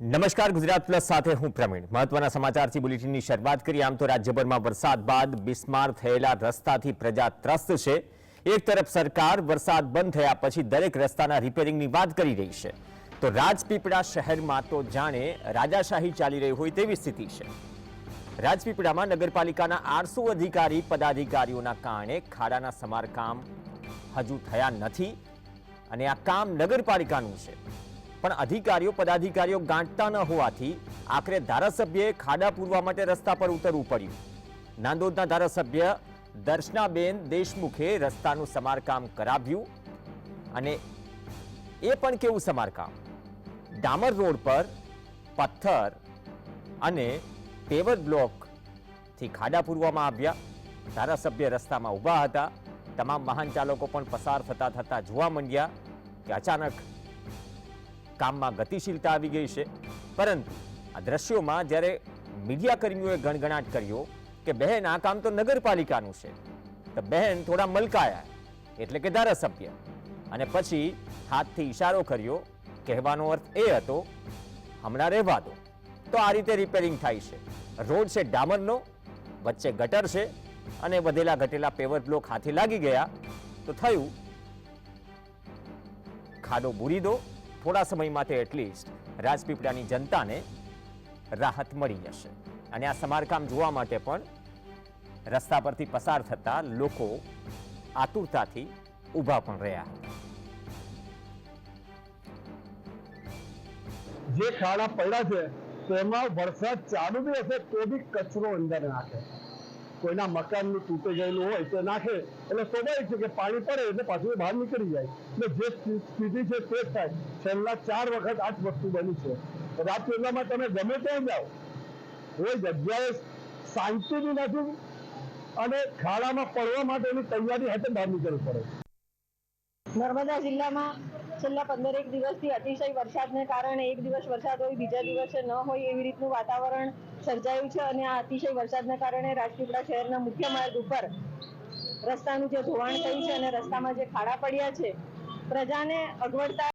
નમસ્કાર, ગુજરાત પ્લસ સાથે હું પ્રવીણ. મહત્વના સમાચારથી બુલેટિનની શરૂઆત કરી આમ તો રાજ્યભરમાં વરસાદ બાદ બિસ્માર થયેલા રસ્તાથી પ્રજા ત્રસ્ત છે. એક તરફ સરકાર વરસાદ બંધ થયા પછી દરેક રસ્તાના રિપેરિંગની વાત કરી રહી છે. તો રાજપીપળા શહેરમાં તો જાણે રાજાશાહી ચાલી રહી હોય તેવી સ્થિતિ છે. રાજપીપળામાં નગરપાલિકાના આઠસો અધિકારી, પદાધિકારીઓના કારણે ખાડાના સમારકામ હજુ થયા નથી અને આ કામ નગરપાલિકાનું છે. પણ અધિકારીઓ, પદાધિકારીઓ ગાંઠતા ન હોવાથી આખરે ધારાસભ્યએ ખાડા પૂરવા માટે રસ્તા પર ઉતરવું પડ્યું. નાંદોદના ધારાસભ્ય દર્શનાબેન દેશમુખે રસ્તાનું સમારકામ કરાવ્યું અને એ પણ કેવું સમારકામ? ડામર રોડ પર પથ્થર અને પેવર બ્લોકથી ખાડા પૂરવામાં આવ્યા. ધારાસભ્ય રસ્તામાં ઊભા હતા. તમામ વાહન ચાલકો પણ પસાર થતા થતા જોવા માંડ્યા કે અચાનક કામમાં ગતિશીલતા આવી ગઈ છે. પરંતુ આ દ્રશ્યોમાં જ્યારે મીડિયાકર્મીઓએ ગણગણાટ કર્યો કે બહેન, આ કામ તો નગરપાલિકાનું છે, તો બહેન થોડા મલકાયા એટલે કે ધારાસભ્ય. અને પછી હાથથી ઈશારો કર્યો, કહેવાનો અર્થ એ હતો, હમણાં રહેવા દો. તો આ રીતે રિપેરિંગ થાય છે. રોડ છે ડામરનો, વચ્ચે ગટર છે અને વધેલા ઘટેલા પેવર બ્લોક હાથે લાગી ગયા. તો થયું, ખાડો બૂરી દો થોડા સમય માટે એટલીસ્ટ રાજપીપળાની જનતાને રાહત મળી જશે. અને આ સમારકામ જોવા માટે પણ રસ્તા પરથી પસાર થતા લોકો આતુરતાથી ઊભા પણ રહ્યા. જે ખાડા પડ્યા છે, તેમાં વરસાદ ચાલુ બી હશે તો બી કચરો અંદર નાખે. કોઈના મકાનનું તૂટી ગયેલું હોય તો નાખે. એટલે સ્વાભાવિક છે કે પાણી પડે એટલે પાછું બહાર નીકળી જાય. એટલે જે સ્થિતિ છે તે થાય. છેલ્લા ચાર વખત આ જ વસ્તુ બની છે. રાજપીપળામાં તમે ગમે ત્યાં જાઓ. કોઈ જગ્યાએ શાંતિ બી નથી અને ખાડામાં પડવા માટેની તૈયારી હેઠળ બહાર નીકળવું પડે. નર્મદા જિલ્લામાં છેલ્લા પંદરેક દિવસથી અતિશય વરસાદને કારણે એક દિવસ વરસાદ હોય, બીજા દિવસે ન હોય એવી રીતનું વાતાવરણ સર્જાયું છે અને આ અતિશય વરસાદને કારણે રાજપીપળા શહેરના મુખ્ય માર્ગ ઉપર રસ્તાનું જે ધોવાણ થયું છે અને રસ્તામાં જે ખાડા પડ્યા છે, પ્રજાને અગવડતા